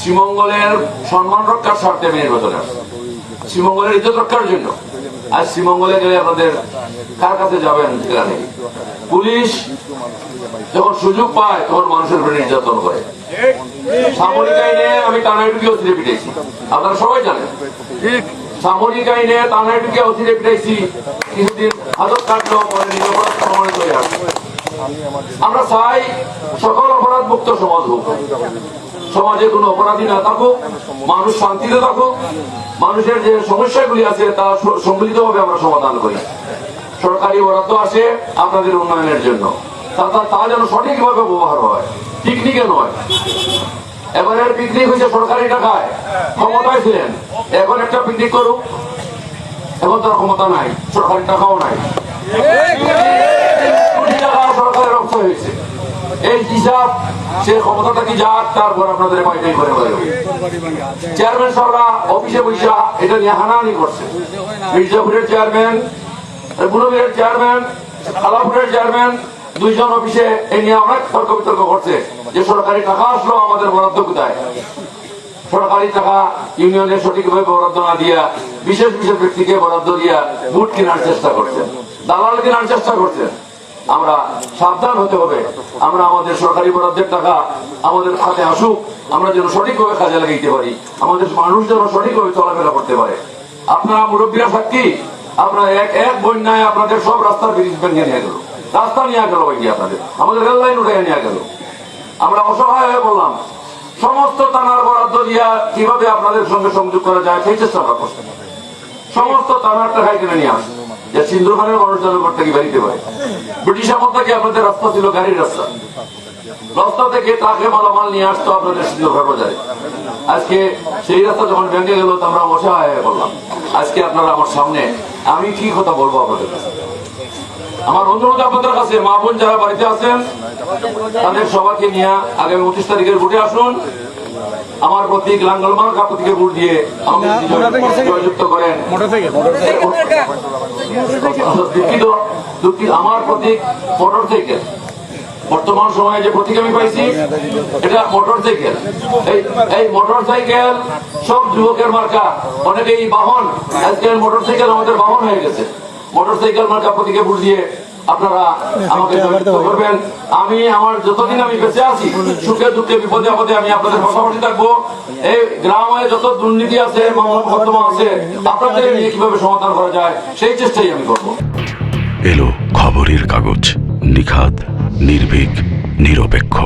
শ্রীমঙ্গলের সম্মান রক্ষার স্বার্থে আমি নির্বাচনে আসছি। শ্রীমঙ্গলের ইজ্জত রক্ষার জন্য। আর শ্রীমঙ্গলে গেলে আপনাদের কার কাছে যাবেন সেটা নেই। পুলিশ যখন সুযোগ পায় তখন মানুষের উপরে নির্যাতন করে। সামরিক আইনে আমি টানাইটুকে অস্থিরে পিটাইছি। আপনারা সবাই জানেন। সামরিক আইনে টানাইটুকে অস্থিরে পিটাইছি। কিছুদিন হাজত কাটলো পরে নিরাপরাধ প্রমাণিত হয়ে আসবে। আমরা চাই সকল অপরাধ মুক্ত সমাজ হোক। সমাজে কোনো অপরাধী না থাকুক, মানুষ শান্তিতে থাকুক, মানুষের যে সমস্যাগুলি আছে তা সম্মিলিতভাবে আমরা সমাধান করি। সরকারি বরাদ্দ আসে আপনাদের উন্নয়নের জন্য। তা- তা যেন সঠিকভাবে ব্যবহার হয়। পিকনিকে নয়। এবারের পিকনিক হয়েছে সরকারি টাকায়। ক্ষমতায় ছিলেন। এখন একটা পিকনিক করুক। এখন তার ক্ষমতা নাই, সরকারি টাকাও নাই কোটি টাকা সরকারের অর্থ হয়েছে এই হিসাব সে ক্ষমতাটা কি যাক তারপর আপনাদের করে চেয়ারম্যান অফিসে বৈশা এটা নিয়ে হানাহানি করছে। মির্জাপুরের চেয়ারম্যান চেয়ারম্যান, খালাপুরের চেয়ারম্যান, দুইজন অফিসে নিয়ে অনেক তর্ক বিতর্ক করছে যে সরকারি টাকা আসলো আমাদের বরাদ্দ কোথায়? সরকারি টাকা ইউনিয়নে সঠিকভাবে বরাদ্দ না দিয়া, বিশেষ বিশেষ ব্যক্তিকে বরাদ্দ দিয়া বুট কেনার চেষ্টা করছেন দালাল কেনার চেষ্টা করছেন আমরা সাবধান হতে হবে। আমরা আমাদের সরকারি বরাদ্দের টাকা আমাদের খাতে আসুক, আমরা যেন সঠিকভাবে কাজে লাগাইতে পারি। আমাদের মানুষ যেন সঠিকভাবে চলাফেরা করতে পারে। আপনারা মুরব্বীরা সাক্ষী, আপনারা এক এক বন্যায় আপনাদের সব রাস্তার ব্রিজ ভেঙে নিয়ে গেল। রাস্তা নিয়ে গেল ভাই আপনাদের। আমাদের রেল লাইন উঠে নিয়ে গেল। আমরা অসহায় হয়ে বললাম সমস্ত থানার বরাদ্দ দিয়া কীভাবে আপনাদের সঙ্গে সংযোগ করা যায় সেই চেষ্টা আমরা করছি। সমস্ত থানার টাকা কিনে নিয়ে আসুন যে সিন্ধুখানের মানুষ ঘর থেকে বেরিতে পারে ব্রিটিশ আমল থেকে আপনাদের রাস্তা ছিল গাড়ির রাস্তা। রাস্তা থেকে ট্রাকে মালামাল নিয়ে আসতো আপনাদের সিন্ধুখান বাজারে। আজকে সেই রাস্তা যখন ভেঙে গেল তো আমরা অসহায় হয়ে বললাম আজকে আপনারা আমার সামনে, আমি কি কথা বলব আপনাদের কাছে? আমার অনুরোধ আপনাদের কাছে, মা বোন যারা বাড়িতে আছেন, তাদের সবাইকে নিয়ে আগামী উনত্রিশ তারিখের ভোটে আসুন। আমার প্রতীক লাঙ্গলমান কাপতিকে ভোট দিয়ে জয়যুক্ত করেন। দুঃখিত দুঃখিত আমার প্রতীক মোটর সাইকেল। বর্তমান সময়ে যে প্রতীক আমি পাইছি এটা মোটর সাইকেল। এই এই মোটর সাইকেল সব যুবকের মার্কা। অনেকেই বাহন আজকাল মোটর সাইকেল আমাদের বাহন হয়ে গেছে। মোটর সাইকেল মার্কা প্রতীকে ভোট দিয়ে আপনারা আমাকে জয়যুক্ত করবেন। আমি আমার যতদিন আমি বেঁচে আছি সুখে দুঃখে বিপদে আপদে আমি আপনাদের পাশাপাশি থাকব। এই গ্রামে যত দুর্নীতি আছে মামলা আছে আপনাদের নিয়ে কীভাবে সমাধান করা যায় সেই চেষ্টাই আমি করব। এলো খবরের কাগজ নিখাত নির্ভীক নিরপেক্ষ।